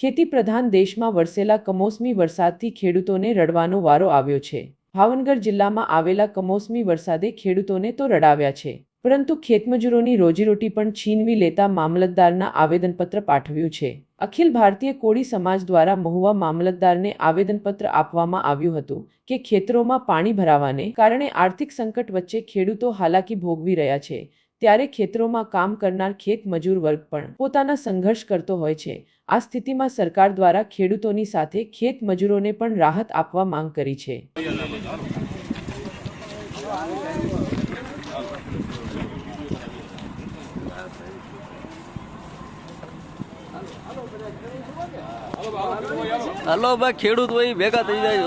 ખેતી પ્રધાન દેશમાં વરસેલા કમોસમી વરસાદથી ખેડૂતોને રડવાનો વારો આવ્યો છે. ભાવનગર જિલ્લામાં આવેલા કમોસમી વરસાદે ખેડૂતોને તો રડાવ્યા છે. પરંતુ ખેતમજૂરોની રોજીરોટી પણ છીનવી લેતા મામલતદારના આવેદનપત્ર પાઠવ્યું છે. અખિલ ભારતીય કોળી સમાજ દ્વારા મહુવા મામલતદારને આવેદનપત્ર આપવામાં આવ્યું હતું કે ખેતરોમાં પાણી ભરાવાને કારણે આર્થિક સંકટ વચ્ચે ખેડૂતો હાલાકી ભોગવી રહ્યા છે. ત્યારે ખેતરોમાં કામ કરનાર ખેત મજૂર વર્ગ પણ પોતાના સંઘર્ષ કરતો હોય છે. આ સ્થિતિમાં સરકાર દ્વારા ખેડૂતોની સાથે ખેત મજૂરોને પણ રાહત આપવા માંગ કરી છે. હલો ભાઈ, ખેડૂત ભાઈ ભેગા થઈ જાય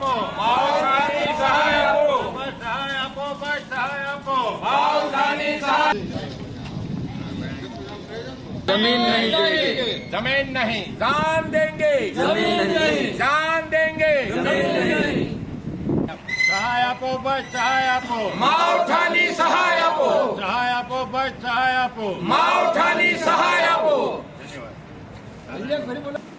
આપો. ભાવસાની સહાય આપો. બસ સહાય આપો બસ સહાય આપો. ભાવસાની સહાય. જમીન નહીં દેંગે જમીન નહીં. જાન દેંગે. જમીન નહીં જાન દેંગે. જમીન નહીં સહાય આપો બસ સહાય આપો. માવઠાની સહાય આપો. સહાય આપો બસ સહાય આપો. માવઠાની સહાય આપો. ધન્યવાદ.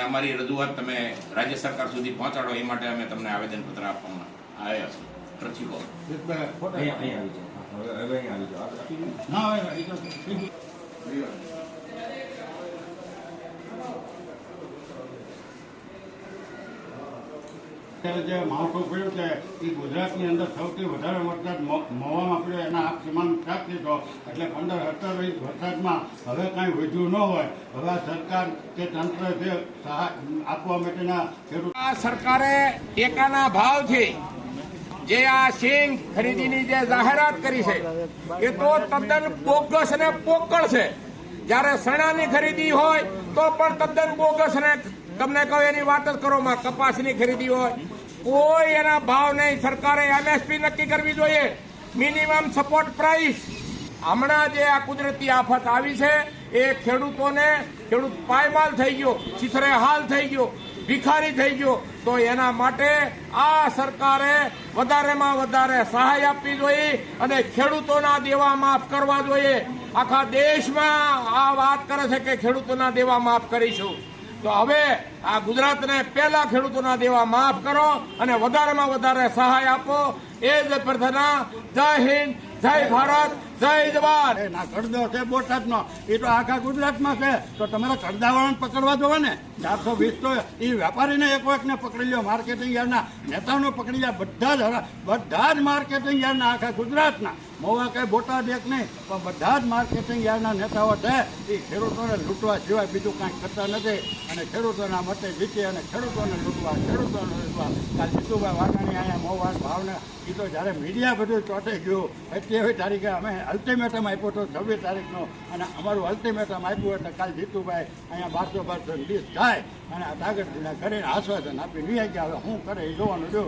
અમારી રજૂઆત તમે રાજ્ય સરકાર સુધી પહોંચાડો એ માટે અમે તમને આવેદનપત્ર આપવામાં આવ્યા છે પ્રતિકો હોય, એ અત્યારે જે માવઠું પડ્યું છે, એ ગુજરાતની અંદર સૌથી વધારે વરસાદ મો- પડ્યો, એના આપ સમાન ખ્યાલ લીધો એટલે પંદર સત્તર ઇંચ વરસાદમાં હવે કાંઈ વધ્યું ન હોય. હવે સરકાર કે તંત્ર જે આપવા માટેના ખેડૂત આ સરકારે ટેકાના ભાવથી જે આ સિંગ ખરીદીની જે જાહેરાત કરી છે, એ તો તદ્દન બોગસ અને પોકળ છે. જ્યારે સણાની ખરીદી હોય, તો પણ તદ્દન બોગસ અને તમને કહો એની વાત જ કરો, માં કપાસની ખરીદી હોય કોઈ એના ભાવ નહીં. સરકારે એમએસપી નક્કી કરવી જોઈએ. મિનિમમ સપોર્ટ પ્રાઇસ હમણાં જે આ કુદરતી આફત આવી છે, એ ખેડૂતોને, ખેડૂત પાયમાલ થઈ ગયો, ચિથરે હાલ થઈ ગયો, ભિખારી થઈ ગયો. તો એના માટે આ સરકારે વધારેમાં વધારે સહાય આપવી જોઈએ અને ખેડૂતોના દેવા માફ કરવા જોઈએ. આખા દેશમાં આ વાત કરે છે કે ખેડૂતોના દેવા માફ કરીશું. તો હવે આ ગુજરાતને પહેલા ખેડૂતોના દેવા માફ કરો અને વધારેમાં વધારે સહાય આપો. એ જ પ્રાર્થના જય હિન્દ જય ભારત, જય જવાન. ના કડદો છે, બોટાદનો. એ તો આખા ગુજરાતમાં છે. તો તમારે કડદાવાળાને પકડવા જોવે ને. ચારસો વીસ તો એ વેપારીને એક વખતને પકડી લ્યો માર્કેટિંગ યાર્ડના. નેતાઓને પકડી લ્યા, બધા જ બધા જ માર્કેટિંગ યાર્ડના, આખા ગુજરાતના. મોવા કઈ બોટાદ એક નહીં, પણ બધા જ માર્કેટિંગ યાર્ડના નેતાઓ છે. એ ખેડૂતોને લૂંટવા સિવાય બીજું કાંઈ કરતા નથી. અને ખેડૂતોના મતે જીતી અને ખેડૂતોને લૂંટવા ખેડૂતોને લૂંટવા. કાલ જીતુભાઈ વાઘાણી અહીંયા મોવા ભાવને. તો જ્યારે મીડિયા બધું ચોટે ગયું અત્યાવીસ તારીખે અમે અલ્ટિમેટમ આપ્યો હતો, છવ્વીસ તારીખનો. અને અમારું અલ્ટિમેટમ આપ્યું એટલે કાલ જીતુભાઈ અહીંયા બારસો બારસો વીસ થાય અને આ તાગતજીના કરીને આશ્વાસન આપી. નહીં ગયા હવે શું કરે એ જોવાનું જો